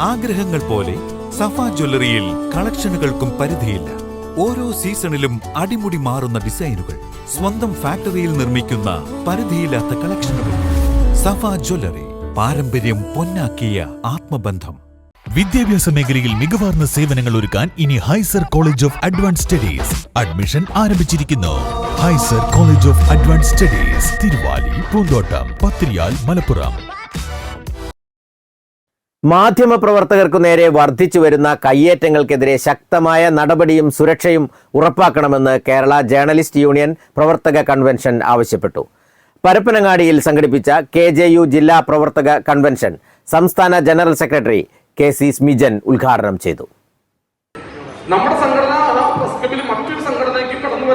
ആഗ്രഹങ്ങൾ പോലെ സഫ ജ്വല്ലറിയിൽ കളക്ഷനുകൾക്കും പരിധിയില്ല. ഓരോ സീസണിലും അടിമുടി മാറുന്ന ഡിസൈനുകൾ സ്വന്തം ഫാക്ടറിയിൽ നിർമ്മിക്കുന്ന പരിധിയില്ലാത്ത കളക്ഷനുകൾ. സഫ ജ്വല്ലറി പാരമ്പര്യം പൊന്നാക്കിയ ആത്മബന്ധം. വിദ്യാഭ്യാസ മേഖലയിൽ മികവാർന്ന സേവനങ്ങൾ ഒരുക്കാൻ ഇനി ഹൈസർ college of advance studies admission ആരംഭിച്ചിരിക്കുന്നു. ഹൈസർ college of advance studies Thiruvali Poonthottam Pathiriyal Malappuram. മാധ്യമപ്രവർത്തകർക്കു നേരെ വർദ്ധിച്ചു വരുന്ന കയ്യേറ്റങ്ങൾക്കെതിരെ ശക്തമായ നടപടിയും സുരക്ഷയും ഉറപ്പാക്കണമെന്ന് കേരള ജേർണലിസ്റ്റ് യൂണിയൻ പ്രവർത്തക കൺവെൻഷൻ ആവശ്യപ്പെട്ടു. പരപ്പനങ്ങാടിയിൽ സംഘടിപ്പിച്ച കെ ജെ യു ജില്ലാ പ്രവർത്തക കൺവെൻഷൻ സംസ്ഥാന general secretary K C Smijan ഉദ്ഘാടനം ചെയ്തു. നമ്മുടെ സംഘടന ആ പ്രസ് ക്ലബിൽ മറ്റൊരു സംഘടനയ്ക്ക് കടന്നു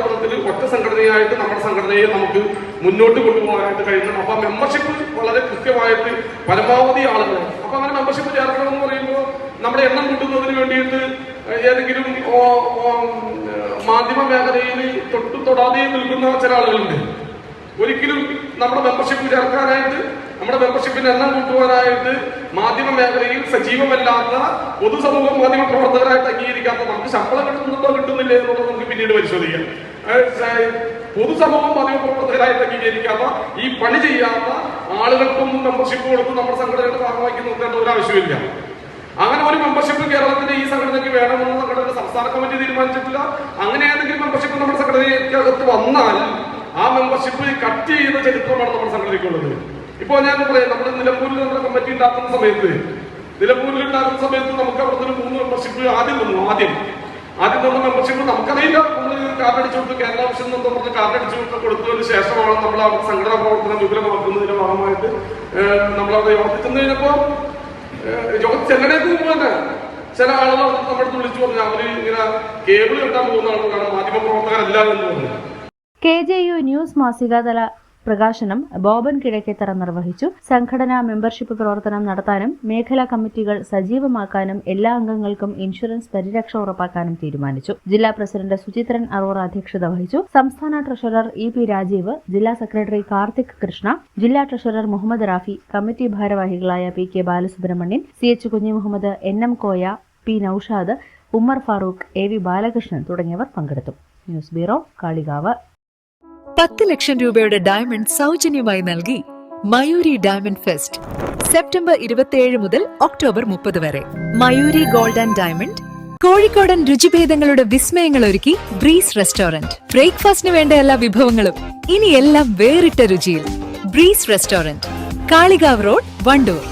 കഴിയാത്ത ഒറ്റ സംഘടനയായിട്ട് നമ്മുടെ സംഘടനയെ നമുക്ക് മുന്നോട്ട് കൊണ്ടുപോകാനായിട്ട് കഴിയണം. അപ്പൊ മെമ്പർഷിപ്പ് വളരെ കൃത്യമായിട്ട് പരമാവധി ആളുകൾ അപ്പൊ അങ്ങനെ മെമ്പർഷിപ്പ് ചേർക്കണം എന്ന് പറയുമ്പോൾ നമ്മുടെ എണ്ണം കൂട്ടുന്നതിന് വേണ്ടിയിട്ട് ഏതെങ്കിലും മാധ്യമ മേഖലയിൽ തൊട്ടു തൊടാതെ നിൽക്കുന്ന ചില ആളുകളുണ്ട്. ഒരിക്കലും നമ്മുടെ മെമ്പർഷിപ്പ് ചേർക്കാനായിട്ട് നമ്മുടെ മെമ്പർഷിപ്പിന് എണ്ണം കൂട്ടുവാനായിട്ട് മാധ്യമ മേഖലയിൽ സജീവമല്ലാത്ത പൊതുസമൂഹ മാധ്യമ പ്രവർത്തകരായിട്ട് അംഗീകരിക്കാത്ത നമുക്ക് ശമ്പളം കിട്ടുന്നുണ്ടോ കിട്ടുന്നില്ല എന്നുള്ളത് നമുക്ക് പിന്നീട് പരിശോധിക്കാം. പൊതുസമൂഹ മാധ്യമ പ്രവർത്തകരായിട്ട് അംഗീകരിക്കാത്ത ഈ പണി ചെയ്യാത്ത ആളുകൾക്കൊന്നും മെമ്പർഷിപ്പ് കൊടുത്ത് നമ്മുടെ സംഘടനയുടെ ഭാഗമാക്കി നിർത്തേണ്ട ഒരു ആവശ്യമില്ല. അങ്ങനെ ഒരു മെമ്പർഷിപ്പ് കേരളത്തിന്റെ ഈ സംഘടനയ്ക്ക് വേണമെന്ന് സംഘടനയുടെ സംസ്ഥാന കമ്മിറ്റി തീരുമാനിച്ചിട്ടില്ല. അങ്ങനെ ഏതെങ്കിലും മെമ്പർഷിപ്പ് നമ്മുടെ സംഘടനയ്ക്കകത്ത് വന്നാൽ ആ മെമ്പർഷിപ്പ് കട്ട് ചെയ്യുന്ന ചരിത്രമാണ് നമ്മുടെ സംഘടനയ്ക്കുള്ളത്. ഇപ്പോ ഞാൻ പറയാം നമ്മുടെ നിലമ്പൂരിൽ നമ്മുടെ കമ്മിറ്റി ഉണ്ടാക്കുന്ന സമയത്ത് നിലമ്പൂരിൽ ഉണ്ടാക്കുന്ന സമയത്ത് നമുക്ക് അവിടുത്തെ മൂന്ന് മെമ്പർഷിപ്പ് ആദ്യം വന്നു ആദ്യം. ആദ്യം നമ്മൾ മെമ്പർഷിപ്പ് നമുക്കറിയില്ല. നമ്മൾ കാർഡ് അടിച്ചു കൊടുത്തു കേരള ഓപ്ഷൻ എന്ന് പറഞ്ഞ് കാർഡ് അടിച്ചു കൊടുത്ത് കൊടുത്തതിന് ശേഷമാണ് നമ്മൾ അവിടെ സംഘടനാ പ്രവർത്തനം വിപുലമാക്കുന്നതിന്റെ ഭാഗമായിട്ട് നമ്മൾ നമ്മളവിടെ യോഗത്തിൽ ചെന്ന് കഴിഞ്ഞപ്പോ യോഗത്തിൽ ചെല്ലണേക്ക് മുമ്പ് തന്നെ ചില ആളുകൾ നമ്മുടെ അടുത്ത് വിളിച്ചു പറഞ്ഞു അവർ ഇങ്ങനെ കേബിൾ കെട്ടാൻ പോകുന്ന ആളുകളാണ് മാധ്യമ പ്രവർത്തകരല്ല എന്ന് പറഞ്ഞു. കെ ജെ യു ന്യൂസ് മാസികാതല പ്രകാശനം ബോബൻ കിഴക്കേത്തറ നിർവഹിച്ചു. സംഘടനാ മെമ്പർഷിപ്പ് പ്രവർത്തനം നടത്താനും മേഖലാ കമ്മിറ്റികൾ സജീവമാക്കാനും എല്ലാ അംഗങ്ങൾക്കും ഇൻഷുറൻസ് പരിരക്ഷ ഉറപ്പാക്കാനും തീരുമാനിച്ചു. ജില്ലാ പ്രസിഡന്റ് സുചിത്രൻ അറോറ അധ്യക്ഷത വഹിച്ചു. സംസ്ഥാന ട്രഷറർ ഇ പി രാജീവ് ജില്ലാ സെക്രട്ടറി കാർത്തിക് കൃഷ്ണ ജില്ലാ ട്രഷറർ മുഹമ്മദ് റാഫി കമ്മിറ്റി ഭാരവാഹികളായ P K Balasubramanian C H Kunhimuhammad N M Koya P Naushad Ummer Farooq A V Balakrishnan തുടങ്ങിയവർ പങ്കെടുത്തു. News bureau Kalikavu. പത്ത് ലക്ഷം രൂപയുടെ ഡയമണ്ട് സൗജന്യമായി നൽകി മയൂരി ഡയമണ്ട് ഫെസ്റ്റ് സെപ്റ്റംബർ ഇരുപത്തിയേഴ് മുതൽ ഒക്ടോബർ മുപ്പത് വരെ. മയൂരി ഗോൾഡ് ആൻഡ് ഡയമണ്ട് കോഴിക്കോടൻ രുചിഭേദങ്ങളുടെ വിസ്മയങ്ങൾ ഒരുക്കി ബ്രീസ് റെസ്റ്റോറന്റ്. ബ്രേക്ക്ഫാസ്റ്റിന് വേണ്ട എല്ലാ വിഭവങ്ങളും ഇനി എല്ലാം വേറിട്ട രുചിയിൽ. Breeze restaurant Kalikavu road Wandoor.